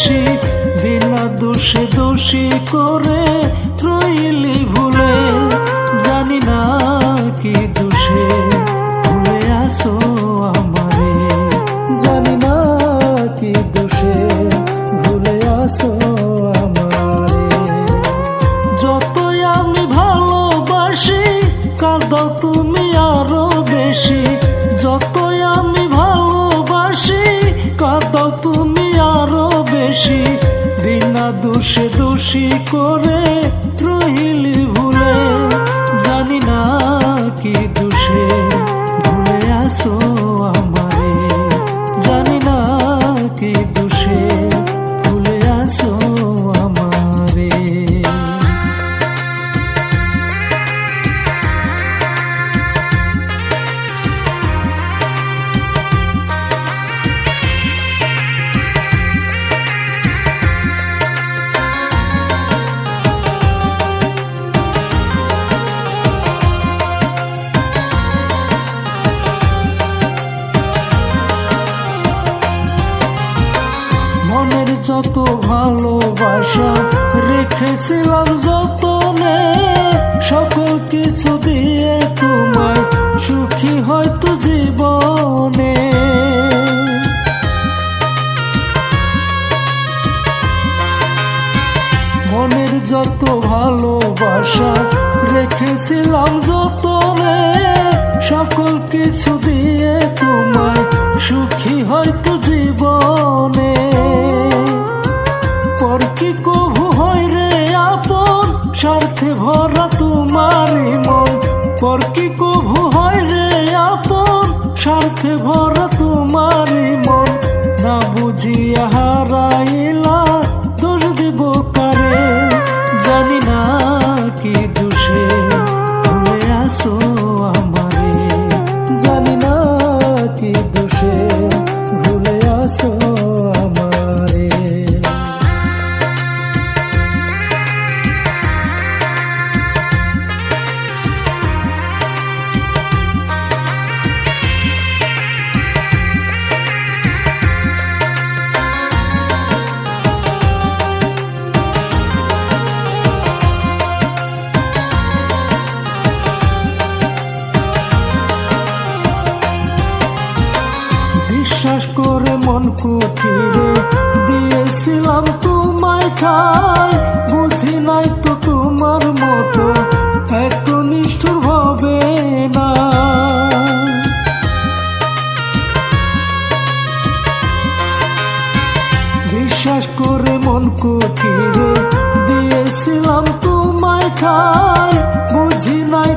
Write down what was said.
বেশি বিনা দোষে দোষী করে রইলি ভুলে। জানি না কি দোষে ভুলে আসো আমারে। জানি না কি দোষে ভুলে আসো আমারে। যতই আমি ভালোবাসি কাঁদো তুমি আরও বেশি। যতই আমি দোষে দোষী করে রহিলি যত ভালোবাসা রেখেছিলাম যতনে, সকল কিছু দিয়ে তোমায় সুখী হয়তো জীবনে। মনের যত ভালোবাসা রেখেছিলাম যতনে, সকল কিছু দিয়ে তোমায় সুখী হয়তো স্বার্থে ভরা তোমারি মন, না বুঝিয়া হারাইলা দোষ দিব কারে? জানি না কি দোষে, ভুলে আসো আমারে। জানি না কি দোষে মন কুঠিরে দিয়েছিলাম তোমায় ঠাই বুঝি নাই তো তোমার মতো এত নিষ্ঠুর হবে না। বিশ্বাস করে মন কুঠিরে দিয়েছিলাম তোমায় ঠাই বুঝি নাই